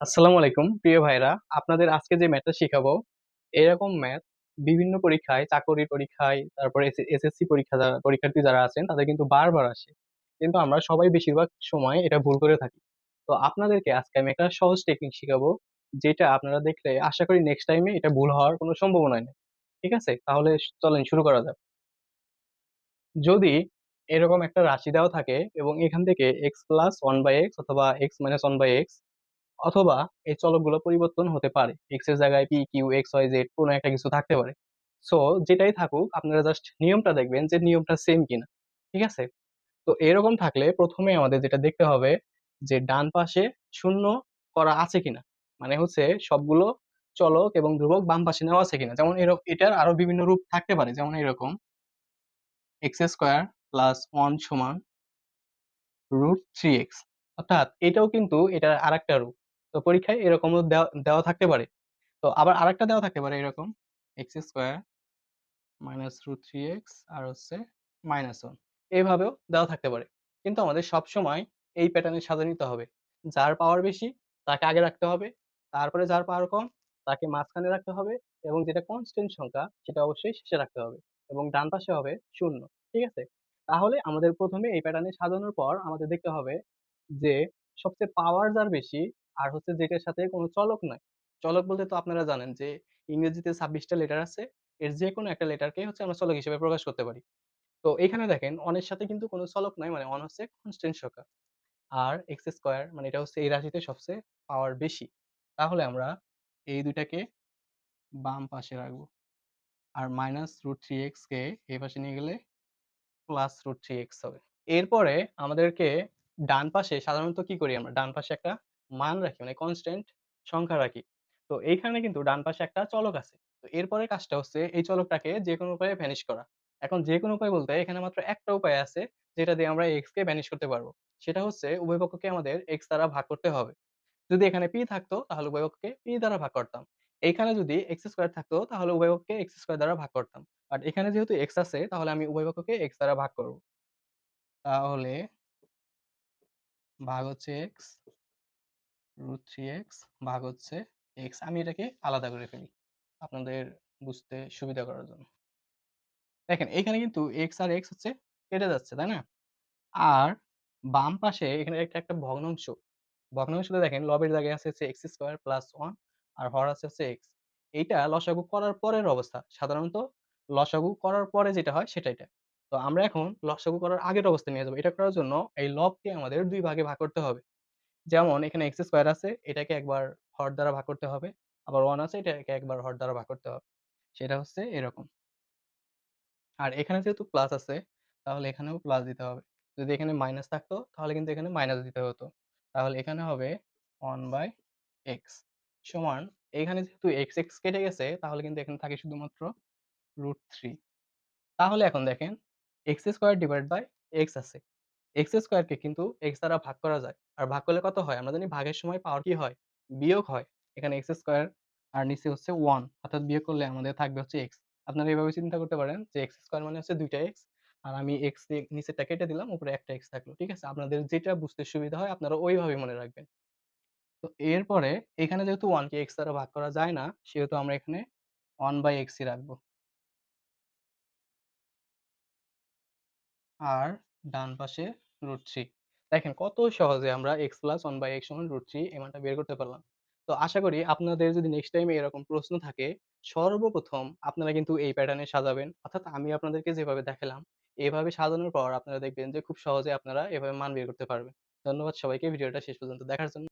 আসসালামু আলাইকুম, প্রিয় ভাইরা। আপনাদের আজকে যে ম্যাথটা শিখাবো, এরকম ম্যাথ বিভিন্ন পরীক্ষায় চাকরি পরীক্ষায়, তারপরে এসএসসি পরীক্ষা পরীক্ষার্থী যারা আছেন, তাদের কিন্তু বারবার আসে। কিন্তু আমরা সবাই বেশিরভাগ সময় এটা ভুল করে থাকি। তো আপনাদেরকে আজকে আমি একটা সহজ টেকনিক শেখাবো, যেটা আপনারা দেখলে আশা করি নেক্সট টাইমে এটা ভুল হওয়ার কোনো সম্ভাবনা নেই। ঠিক আছে? তাহলে চলেন শুরু করা যাক। যদি এরকম একটা রাশি দেওয়া থাকে এবং এখান থেকে X plus one by X অথবা X minus one by X অথবা এই চলকগুলো পরিবর্তন হতে পারে। এক্সের জায়গায় P Q X Y Z কোনো একটা কিছু থাকতে পারে। সো যেটাই থাকুক, আপনারা জাস্ট নিয়মটা দেখবেন যে নিয়মটা সেম কিনা। ঠিক আছে? তো এরকম থাকলে প্রথমে আমাদের যেটা দেখতে হবে যে ডান পাশে শূন্য করা আছে কিনা। মানে হচ্ছে সবগুলো চলক এবং ধ্রুবক বাম পাশে নেওয়া আছে কিনা। যেমন এরকম এটার আরও বিভিন্ন রূপ থাকতে পারে। যেমন এরকম এক্স স্কোয়ার প্লাস ওয়ান সমান রুট থ্রি এক্স অর্থাৎ এটাও কিন্তু এটার আরেকটা রূপ। তো পরীক্ষায় এরকমও দেওয়া থাকতে পারে। তো আবার আরেকটা দেওয়া থাকতে পারে এরকম। X square minus root three x আর হচ্ছে মাইনাস ওয়ান এইভাবেও দেওয়া থাকতে পারে। কিন্তু আমাদের সব সময় এই প্যাটার্নে সাজা নিতে হবে। যার পাওয়ার বেশি, তাকে আগে রাখতে হবে। তারপরে যার পাওয়ার কম, তাকে মাঝখানে রাখতে হবে এবং যেটা কনস্ট্যান্ট সংখ্যা, সেটা অবশ্যই শেষে রাখতে হবে এবং ডান পাশে হবে শূন্য। ঠিক আছে? তাহলে আমাদের প্রথমে এই প্যাটার্নে সাজানোর পর আমাদের দেখতে হবে যে সবচেয়ে পাওয়ার যার বেশি আর হচ্ছে যেটার সাথে কোনো চলক নাই। চলক বলতে তো আপনারা জানেন যে ইংরেজিতে ছাব্বিশটা লেটার আছে, এর যে কোনো একটা লেটারকে হচ্ছে আমরা চলক হিসেবে প্রকাশ করতে পারি। তো এখানে দেখেন অনের সাথে কিন্তু কোনো চলক নাই মানে অন হচ্ছে কনস্ট্যান্ট সংখ্যা আর এক্স স্কোয়ার মানে এটা হচ্ছে এই রাশিতে সবচেয়ে পাওয়ার বেশি। তাহলে আমরা এই দুইটাকে বাম পাশে রাখব। আর মাইনাস রুট থ্রি এক্স কে এই পাশে নিয়ে গেলে প্লাস রুট থ্রি এক্স হবে। এরপরে আমাদেরকে ডান পাশে সাধারণত কি করি আমরা? ডান পাশে একটা মান রাখি মানে কনস্ট্যান্ট সংখ্যা রাখি। তো এইখানে কিন্তু ডান পাশে একটা চলক আছে। তো এরপরে কাজটা হচ্ছে এই চলকটাকে যে কোনো উপায়ে ভ্যানিশ করা। এখন যে কোনো উপায় বলতে এখানে মাত্র একটা উপায় আছে যেটা দিয়ে আমরা এক্স কে ভ্যানিশ করতে পারব। সেটা হচ্ছে উভয় পক্ষকে আমাদের এক্স দ্বারা ভাগ করতে হবে। যদি এখানে পি থাকতো তাহলে উভয় পক্ষকে পি দ্বারা ভাগ করতাম। এখানে যদি এক্স স্কোয়ার থাকতো তাহলে উভয় পক্ষকে এক্স স্কোয়ার দ্বারা ভাগ করতাম। বাট এখানে যেহেতু এক্স আছে তাহলে আমি উভয় পক্ষকে এক্স দ্বারা ভাগ করব। তাহলে ভাগ হচ্ছে এক্স রুট থ্রি এক্স ভাগ হচ্ছে এক্স আমি এটাকে আলাদা করে ফেলি আপনাদের বুঝতে সুবিধা করার জন্য। দেখেন, এখানে কিন্তু এক্স আর এক্স হচ্ছে কেটে যাচ্ছে, তাই না? আর বাম পাশে এখানে একটা একটা ভগ্নাংশ। ভগ্নাংশটা দেখেন, লবের জায়গায় আছে হচ্ছে এক্স স্কোয়ার প্লাস ওয়ান আর হর আছে হচ্ছে এক্স এইটা লসাগু করার পরের অবস্থা। সাধারণত লসাগু করার পরে যেটা হয় সেটা এটা। তো আমরা এখন লসাগু করার আগের অবস্থা নিয়ে যাব। এটা করার জন্য এই লবকে আমাদের দুই ভাগে ভাগ করতে হবে। যেমন এখানে এক্স স্কোয়ার আছে, এটাকে একবার হর দ্বারা ভাগ করতে হবে। আবার ওয়ান আছে, এটাকে একবার হর দ্বারা ভাগ করতে হবে। সেটা হচ্ছে এরকম। আর এখানে যেহেতু প্লাস আছে, তাহলে এখানেও প্লাস দিতে হবে। যদি এখানে মাইনাস থাকতো, তাহলে কিন্তু এখানে মাইনাস দিতে হতো। তাহলে এখানে হবে ওয়ান বাই এক্স সমান, এখানে যেহেতু এক্স এক্স কেটে গেছে, তাহলে কিন্তু এখানে থাকে শুধুমাত্র রুট থ্রি তাহলে এখন দেখেন x square divide by x আছে। এক্স স্কোয়ারকে কিন্তু এক্স দ্বারা ভাগ করা যায়। আর ভাগ করলে কত হয়? আমরা জানি ভাগের সময় পাওয়ার কি হয়? বিয়োগ হয়। এখানে এক্স স্কোয়ার আর নিচে হচ্ছে ওয়ান। অর্থাৎ বিয়োগ করলে আমাদের থাকবে হচ্ছে এক্স। আপনারা এভাবে চিন্তা করতে পারেন যে এক্স স্কোয়ার মানে হচ্ছে দুইটা এক্স। আর আমি এক্স নিচেরটা কেটে দিলাম, উপরে একটা এক্স থাকল। ঠিক আছে? আপনাদের যেটা বুঝতে সুবিধা হয়, আপনারা ওইভাবে মনে রাখবেন। তো এরপরে এখানে যেহেতু ওয়ানকে এক্স দ্বারা ভাগ করা যায় না, সেহেতু আমরা এখানে ওয়ান বাই এক্সই রাখব। আর ডান পাশে রুট থ্রি দেখেন কত সহজে আমরা x plus one by x সমান রুট থ্রি এমনটা বের করতে পারলাম। তো আশা করি আপনাদের যদি নেক্সট টাইম এরকম প্রশ্ন থাকে, সর্বপ্রথম আপনারা কিন্তু এই প্যাটার্নে সাজাবেন। অর্থাৎ আমি আপনাদেরকে যেভাবে দেখালাম, এভাবে সাজানোর পর আপনারা দেখবেন যে খুব সহজে আপনারা এভাবে মান বের করতে পারবেন। ধন্যবাদ সবাইকে, ভিডিওটা শেষ পর্যন্ত দেখার জন্য।